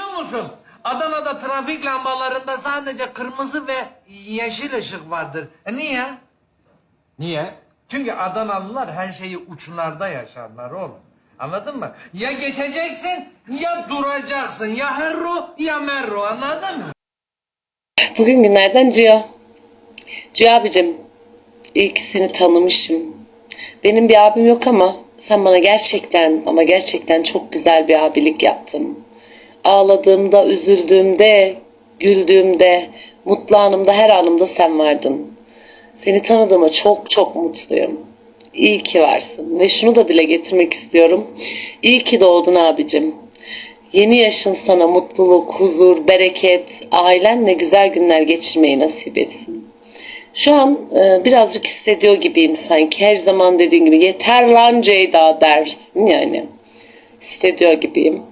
biliyor musun? Adana'da trafik lambalarında sadece kırmızı ve yeşil ışık vardır. E niye? Niye? Çünkü Adanalılar her şeyi uçlarda yaşarlar oğlum. Anladın mı? Ya geçeceksin ya duracaksın. Ya herro ya merro anladın mı? Bugün günlerden Cio. Cio abicim, iyi ki seni tanımışım. Benim bir abim yok ama sen bana gerçekten ama gerçekten çok güzel bir abilik yaptın. Ağladığımda, üzüldüğümde, güldüğümde, mutlu anımda, her anımda sen vardın. Seni tanıdığıma çok çok mutluyum. İyi ki varsın. Ve şunu da dile getirmek istiyorum. İyi ki doğdun abicim. Yeni yaşın sana mutluluk, huzur, bereket, ailenle güzel günler geçirmeyi nasip etsin. Şu an e, birazcık hissediyor gibiyim sanki. Her zaman dediğin gibi yeter lan Ceyda dersin yani. Hissediyor gibiyim.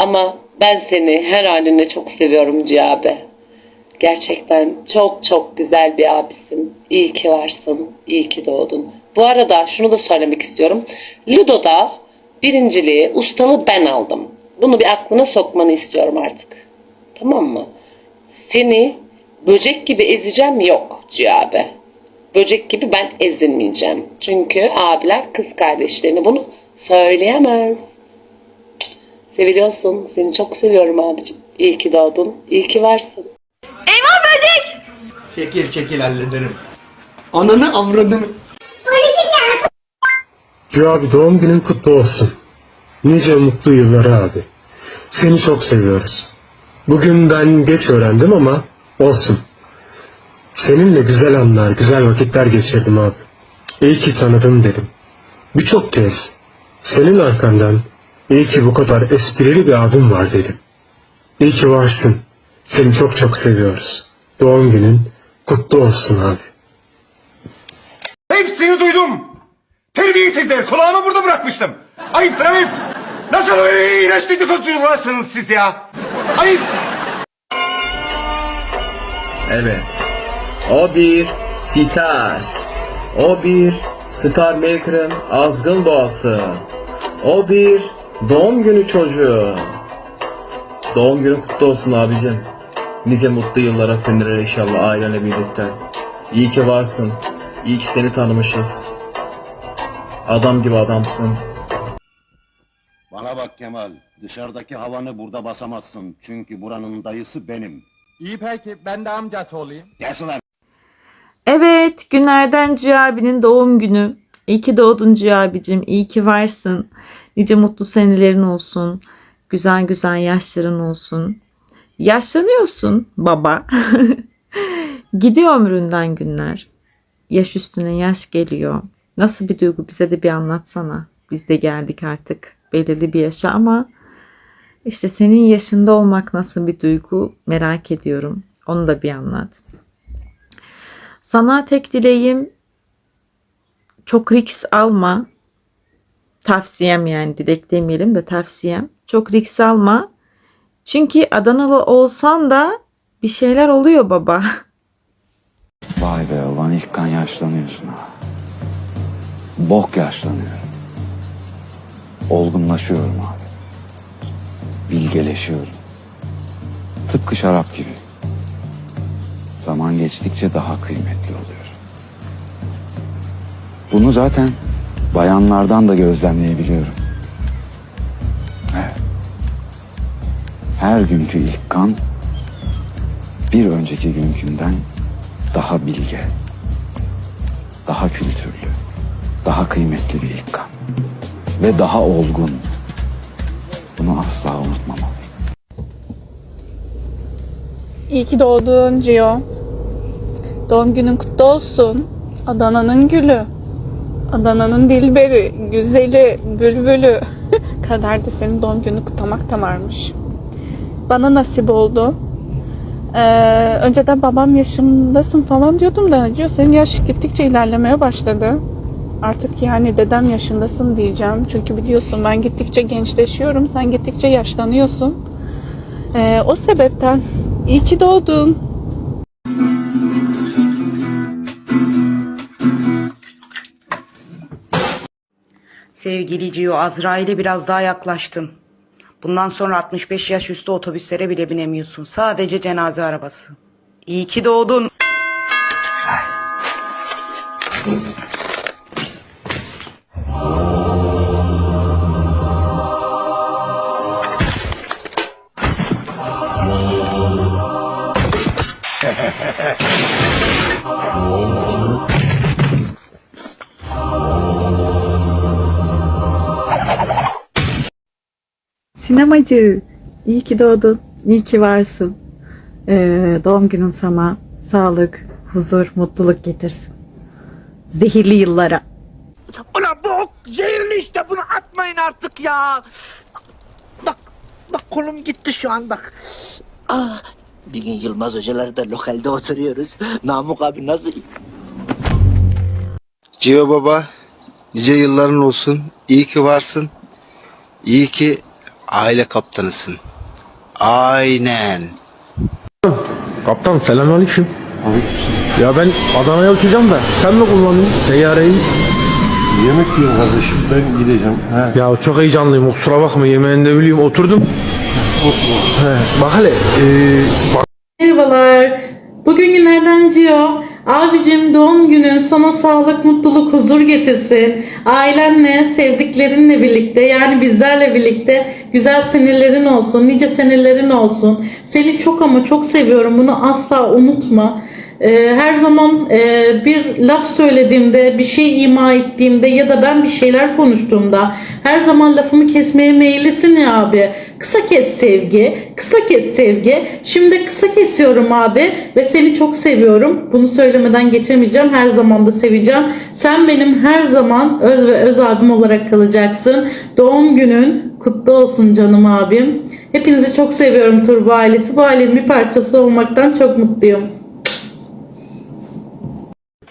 Ama ben seni her halinle çok seviyorum Cihabe. Gerçekten çok çok güzel bir abisin. İyi ki varsın. İyi ki doğdun. Bu arada şunu da söylemek istiyorum. Ludo'da birinciliği, ustalığı ben aldım. Bunu bir aklına sokmanı istiyorum artık. Tamam mı? Seni böcek gibi ezeceğim yok Cihabe. Böcek gibi ben ezilmeyeceğim. Çünkü abiler kız kardeşlerini bunu söyleyemez. Seviliyorsun. Seni çok seviyorum abicim. İyi ki doğdun. İyi ki varsın. Eyvah böcek! Çekil çekil hallederim. Ananı avradını. Ciao abi doğum günün kutlu olsun. Nice mutlu yıllara abi. Seni çok seviyoruz. Bugün ben geç öğrendim ama olsun. Seninle güzel anlar, güzel vakitler geçirdim abi. İyi ki tanıdım dedim. Birçok kez senin arkandan iyi ki bu kadar esprili bir abim var dedim. İyi ki varsın. Seni çok çok seviyoruz. Doğum günün kutlu olsun abi. Hepsini duydum. Terbiyesizler kulağımı burada bırakmıştım. Ayıptır ayıp. Nasıl öyle iğrenç dedikoducularsınız siz ya? Ayıp. Evet. O bir star. O bir Star Maker'ın azgın doğası. O bir doğum günü çocuğu. Doğum günün kutlu olsun abicim. Nice mutlu yıllara seninle inşallah ailenle birlikte. İyi ki varsın. İyi ki seni tanımışız. Adam gibi adamsın. Bana bak Kemal, dışarıdaki havanı burada basamazsın. Çünkü buranın dayısı benim. İyi peki ben de amcası olayım. Gelsin lan! Evet günlerden Ciha abinin doğum günü. İyi ki doğdun Ciha abicim. İyi ki varsın. Nice mutlu senelerin olsun. Güzel güzel yaşların olsun. Yaşlanıyorsun baba. Gidiyor ömründen günler. Yaş üstüne yaş geliyor. Nasıl bir duygu bize de bir anlatsana. Biz de geldik artık belirli bir yaşa ama işte senin yaşında olmak nasıl bir duygu merak ediyorum. Onu da bir anlat. Sana tek dileğim çok risk alma. Tavsiyem yani dilek demeyelim de tavsiyem. Çok risk alma. Çünkü Adanalı olsan da bir şeyler oluyor baba. Vay be ulan ilk kan yaşlanıyorsun ha. Bok yaşlanıyorum. Olgunlaşıyorum abi. Bilgeleşiyorum. Tıpkı şarap gibi. Zaman geçtikçe daha kıymetli oluyor. Bunu zaten bayanlardan da gözlemleyebiliyorum. Her günkü ilk kan bir önceki günkünden daha bilge, daha kültürlü, daha kıymetli bir ilk kan. Ve daha olgun. Bunu asla unutmamalıyım. İyi ki doğdun Cio. Doğum günün kutlu olsun. Adana'nın gülü. Adana'nın dilberi, güzeli, bülbülü. Kaderde senin doğum gününü kutlamak da varmış. Bana nasip oldu. Ee, önceden babam yaşımdasın falan diyordum da Cio senin yaş gittikçe ilerlemeye başladı. Artık yani dedem yaşındasın diyeceğim. Çünkü biliyorsun ben gittikçe gençleşiyorum. Sen gittikçe yaşlanıyorsun. Ee, o sebepten iyi ki doğdun. Sevgili Cio, Azrail'e biraz daha yaklaştın. Bundan sonra 65 yaş üstü otobüslere bile binemiyorsun. Sadece cenaze arabası. İyi ki doğdun. Sinemacı, iyi ki doğdun, iyi ki varsın. Ee, doğum günün sana sağlık, huzur, mutluluk getirsin. Zehirli yıllara. Ulan bu ok zehirli işte bunu atmayın artık ya. Bak bak kolum gitti şu an bak. Ah bir gün Yılmaz hocalarda lokalde oturuyoruz. Namık abi nasıl Civa baba, nice yılların olsun. İyi ki varsın. İyi ki aile kaptanısın. Aynen. Kaptan selamünaleyküm. Ya ben Adana'ya uçacağım da sen mi kullandın teyyareyi? Yemek yiyorum kardeşim ben gideceğim. He. Ya çok heyecanlıyım kusura bakma yemeğini de bileyim oturdum. He, bak hele ee, bak Merhabalar. Bugün günlerden Cio. Abicim doğum günün sana sağlık, mutluluk, huzur getirsin. Ailenle, sevdiklerinle birlikte yani bizlerle birlikte güzel senelerin olsun, nice senelerin olsun. Seni çok ama çok seviyorum. Bunu asla unutma. Ee, her zaman e, bir laf söylediğimde, bir şey ima ettiğimde ya da ben bir şeyler konuştuğumda her zaman lafımı kesmeye meyillisin ya abi. Kısa kes sevgi, kısa kes sevgi. Şimdi kısa kesiyorum abi ve seni çok seviyorum. Bunu söylemeden geçemeyeceğim. Her zaman da seveceğim. Sen benim her zaman öz ve öz abim olarak kalacaksın. Doğum günün kutlu olsun canım abim. Hepinizi çok seviyorum Turbo ailesi. Bu ailenin bir parçası olmaktan çok mutluyum.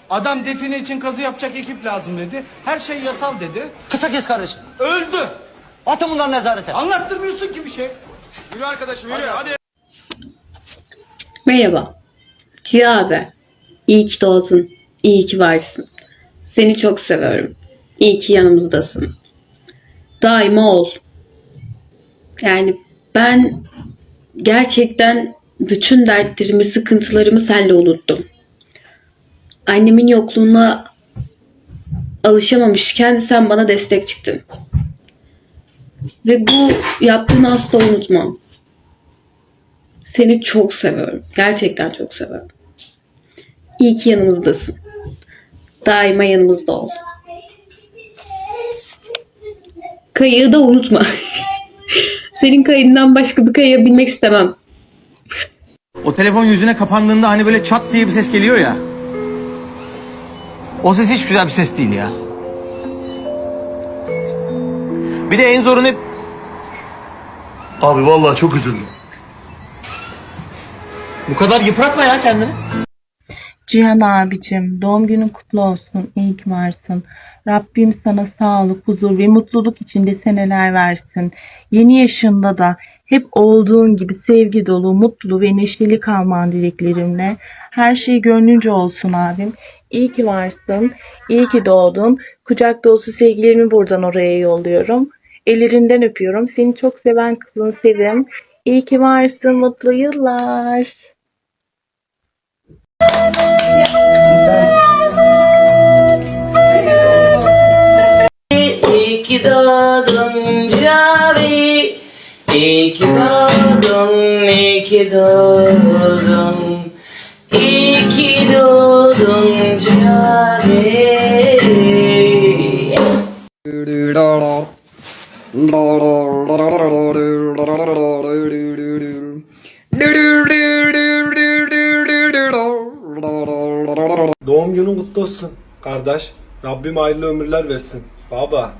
Adam define için kazı yapacak ekip lazım dedi. Her şey yasal dedi. Kısa kes kardeşim. Öldü. Atın bunları nezarete. Anlattırmıyorsun ki bir şey. Yürü arkadaşım yürü hadi. Merhaba. Tüyo abi. İyi ki doğdun. İyi ki varsın. Seni çok seviyorum. İyi ki yanımızdasın. Daima ol. Yani ben gerçekten bütün dertlerimi, sıkıntılarımı seninle unuttum. Annemin yokluğuna alışamamışken sen bana destek çıktın. Ve bu yaptığını asla unutmam. Seni çok seviyorum. Gerçekten çok seviyorum. İyi ki yanımızdasın. Daima yanımızda ol. Kayığı da unutma. Senin kayığından başka bir kayığa binmek istemem. O telefon yüzüne kapandığında hani böyle çat diye bir ses geliyor ya. O ses hiç güzel bir ses değil ya. Bir de en zoru ne? Abi vallahi çok üzüldüm. Bu kadar yıpratma ya kendini. Cihan abicim doğum günün kutlu olsun. İyi ki varsın. Rabbim sana sağlık, huzur ve mutluluk içinde seneler versin. Yeni yaşında da hep olduğun gibi sevgi dolu, mutlu ve neşeli kalman dileklerimle. Her şey gönlünce olsun abim. İyi ki varsın. İyi ki doğdun. Kucak dolusu sevgilerimi buradan oraya yolluyorum. Ellerinden öpüyorum. Seni çok seven kızını sevim. İyi ki varsın. Mutlu yıllar. İyi ki doğdun Cavi. İyi ki doğdun, iyi ki doğdun. Doğum günün kutlu olsun kardeş. Rabbim hayırlı ömürler versin. Baba,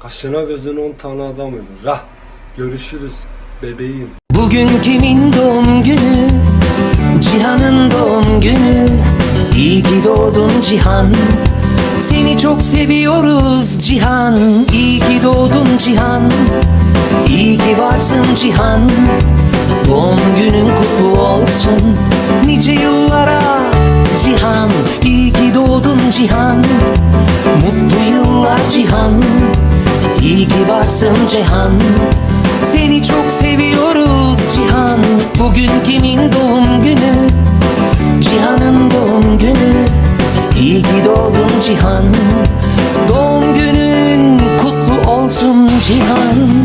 kaşına gözüne on tane adam ölür. Rah, görüşürüz bebeğim. Bugün kimin doğum günü? Cihan'ın doğum günü. İyi ki doğdun Cihan. Seni çok seviyoruz Cihan. İyi ki doğdun Cihan. İyi ki varsın Cihan. Doğum günün kutlu olsun. Nice yıllara Cihan. İyi ki doğdun Cihan. Mutlu yıllar Cihan. İyi ki varsın Cihan. Seni çok seviyoruz Cihan. Bugün kimin doğum günü? Cihan'ın doğum günü. İyi ki doğdun Cihan. Doğum günün kutlu olsun Cihan